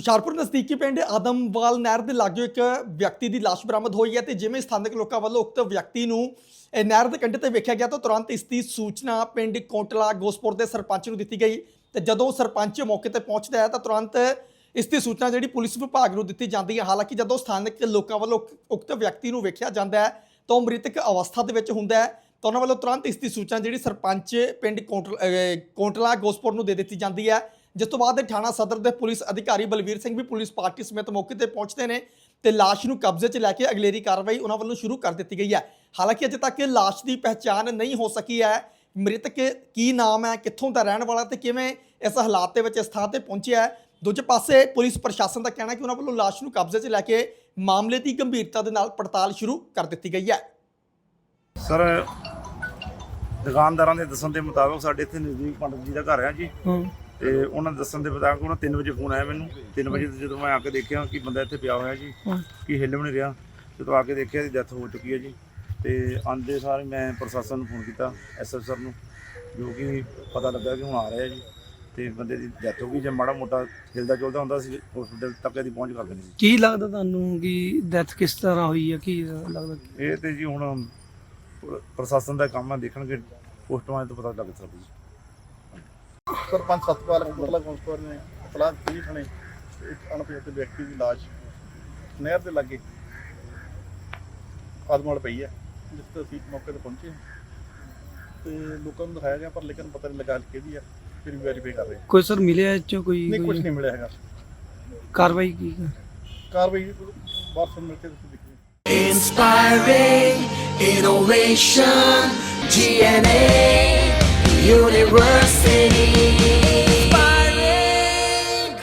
ਹੁਸ਼ਿਆਰਪੁਰ ਨਜ਼ਦੀਕੀ ਪਿੰਡ ਆਦਮਵਾਲ ਨਹਿਰ ਦੇ ਲਾਗੇ ਇੱਕ ਵਿਅਕਤੀ ਦੀ ਲਾਸ਼ ਬਰਾਮਦ ਹੋਈ ਹੈ ਤੇ ਜਿਵੇਂ ਸਥਾਨਕ ਲੋਕਾਂ ਵੱਲੋਂ ਉਕਤ ਵਿਅਕਤੀ ਨੂੰ, ਇਹ ਨਹਿਰ ਦੇ ਕੰਢੇ ਤੇ ਵੇਖਿਆ ਗਿਆ ਤਾਂ ਤੁਰੰਤ ਇਸ ਦੀ ਸੂਚਨਾ ਪਿੰਡ ਕੋਟਲਾ ਗੋਸਪੁਰ ਦੇ ਸਰਪੰਚ ਨੂੰ ਦਿੱਤੀ ਗਈ ਤੇ ਜਦੋਂ ਸਰਪੰਚ ਮੌਕੇ ਤੇ ਪਹੁੰਚਦਾ ਹੈ ਤਾਂ ਤੁਰੰਤ ਇਸ ਦੀ ਸੂਚਨਾ ਜਿਹੜੀ ਪੁਲਿਸ ਵਿਭਾਗ ਨੂੰ ਦਿੱਤੀ ਜਾਂਦੀ ਹੈ। ਹਾਲਾਂਕਿ ਜਦੋਂ ਸਥਾਨਕ ਲੋਕਾਂ ਵੱਲੋਂ ਉਕਤ ਵਿਅਕਤੀ ਨੂੰ ਵੇਖਿਆ ਜਾਂਦਾ ਹੈ ਤਾਂ ਉਹ ਮ੍ਰਿਤਕ ਅਵਸਥਾ ਦੇ ਵਿੱਚ ਹੁੰਦਾ ਹੈ ਤਾਂ ਉਹਨਾਂ ਵੱਲੋਂ ਤੁਰੰਤ ਇਸ ਦੀ ਸੂਚਨਾ ਜਿਹੜੀ ਸਰਪੰਚ ਪਿੰਡ ਕੋਟਲ- ਕੋਟਲਾ ਗੋਸਪੁਰ ਨੂੰ ਦੇ ਦਿੱਤੀ ਜਾਂਦੀ ਹੈ। ਜਿਸ ਤੋਂ ਬਾਅਦ ਥਾਣਾ ਸਦਰ ਦੇ ਪੁਲਿਸ ਅਧਿਕਾਰੀ ਬਲਵੀਰ ਸਿੰਘ ਵੀ ਪੁਲਿਸ ਪਾਰਟੀ ਸਮੇਤ ਮੌਕੇ ਤੇ ਪਹੁੰਚਦੇ ਨੇ ਤੇ ਲਾਸ਼ ਨੂੰ ਕਬਜ਼ੇ 'ਚ ਲੈ ਕੇ ਅਗਲੇਰੀ ਕਾਰਵਾਈ ਉਹਨਾਂ ਵੱਲੋਂ ਸ਼ੁਰੂ ਕਰ ਦਿੱਤੀ ਗਈ ਹੈ। ਹਾਲਾਂਕਿ ਅਜੇ ਤੱਕ ਲਾਸ਼ ਦੀ ਪਹਿਚਾਣ ਨਹੀਂ ਹੋ ਸਕੀ ਹੈ। ਮ੍ਰਿਤਕ ਕੀ ਨਾਮ ਹੈ ਕਿੱਥੋਂ ਦਾ ਰਹਿਣ ਵਾਲਾ ਤੇ ਕਿਵੇਂ ਇਸ ਹਾਲਾਤ ਦੇ ਵਿੱਚ ਇਸ ਥਾਂ ਤੇ ਪਹੁੰਚਿਆ ਹੈ। ਦੂਜੇ ਪਾਸੇ ਪੁਲਿਸ ਪ੍ਰਸ਼ਾਸਨ ਦਾ ਕਹਿਣਾ ਹੈ ਕਿ ਉਹਨਾਂ ਵੱਲੋਂ ਲਾਸ਼ ਨੂੰ ਕਬਜ਼ੇ 'ਚ ਲੈ ਕੇ ਮਾਮਲੇ ਦੀ ਗੰਭੀਰਤਾ ਦੇ ਨਾਲ ਪੜਤਾਲ ਸ਼ੁਰੂ ਕਰ ਦਿੱਤੀ ਗਈ ਹੈ। ਸਰ ਦੁਕਾਨਦਾਰਾਂ ਦੇ ਦੱਸਣ ਦੇ ਮੁਤਾਬਕ ਸਾਡੇ ਇੱਥੇ ਨਜ਼ਦੀਕ ਪੰਡਤ ਜੀ ਦਾ ਘਰ ਹੈ ਜੀ। ਤੇ ਉਹਨਾਂ ਦੱਸਣ ਦੇ ਮੁਤਾਬਕ ਉਹਨਾਂ 3 ਵਜੇ ਫੋਨ ਆਇਆ ਮੈਨੂੰ। 3 ਵਜੇ ਤੇ ਜਦੋਂ ਮੈਂ ਆ ਕੇ ਦੇਖਿਆ ਕਿ ਬੰਦਾ ਇੱਥੇ ਪਿਆ ਹੋਇਆ ਜੀ ਕੀ ਹਿੱਲ ਵੀ ਨਹੀਂ ਰਿਹਾ। ਜਦੋਂ ਆ ਕੇ ਦੇਖਿਆ ਦੀ ਡੈਥ ਹੋ ਚੁੱਕੀ ਹੈ ਜੀ। ਤੇ ਆਂਦੇ ਸਾਰ ਮੈਂ ਪ੍ਰਸ਼ਾਸਨ ਨੂੰ ਫੋਨ ਕੀਤਾ ਐਸਐਸ ਸਰ ਨੂੰ ਜੋ ਕਿ ਪਤਾ ਲੱਗਾ ਕਿ ਹੁਣ ਆ ਰਿਹਾ ਜੀ। ਤੇ ਬੰਦੇ ਦੀ ਡੈਥ ਹੋ ਗਈ ਜੇ ਮਾੜਾ ਮੋਟਾ ਹਿਲਦਾ ਜੁਲਦਾ ਹੁੰਦਾ ਸੀ ਹਸਪੀਟਲ ਤੱਕ ਇਹਦੀ ਪਹੁੰਚ ਕਰ ਦੇਣੀ ਕੀ ਲੱਗਦਾ ਤੁਹਾਨੂੰ ਕਿ ਡੈਥ ਕਿਸ ਤਰ੍ਹਾਂ ਹੋਈ ਹੈ? ਕੀ ਲੱਗਦਾ? ਇਹ ਤੇ ਜੀ ਹੁਣ ਪ੍ਰ- ਪ੍ਰਸ਼ਾਸਨ ਦਾ ਕੰਮ ਹੈ ਦੇਖਣਗੇ ਪੋਸਟਮਾਰਟਮ ਤੋਂ ਪਤਾ ਲੱਗ ਸਕਦਾ ਜੀ। ਸਰਪੰਚ ਸਤਪਾਲ ਕੋਟਲਾ ਕੌਂਸਪਰ ਨੇ ਇਤਲਾਹ ਦਿੱਤੀ ਥਾਣੇ ਇੱਕ ਅਣਪਛਾਤੇ ਵਿਅਕਤੀ ਦੀ ਲਾਸ਼ ਨਹਿਰ ਦੇ ਲਾਗੇ ਆਦਮਵਾਲ ਪਈ ਹੈ ਜਿਸ ਤੇ ਅਸੀਂ ਮੌਕੇ ਤੇ ਪਹੁੰਚੇ ਤੇ ਲੋਕਾਂ ਨੂੰ ਦਿਖਾਇਆ ਗਿਆ ਪਰ ਲੇਕਿਨ ਪਤਾ ਨਹੀਂ ਲੱਗਾ ਕਿਹਦੀ ਆ ਫਿਰ ਵੀ ਵੈਰੀਫਾਈ ਕਰ ਰਹੇ ਹਾਂ। ਕੋਈ ਸਰ ਮਿਲਿਆ ਇਹ ਚੋਂ ਕੋਈ ਨਹੀਂ ਕੁਝ ਕੋਈ ਨਹੀਂ ਮਿਲਿਆ ਹੈਗਾ ਕਾਰਵਾਈ ਕੀ ਕਾਰਵਾਈ ਵਾਰਸ ਮਿਲ ਕੇ ਤੁਸੀਂ ਦੇਖੀ Inspiring innovation, GNA University.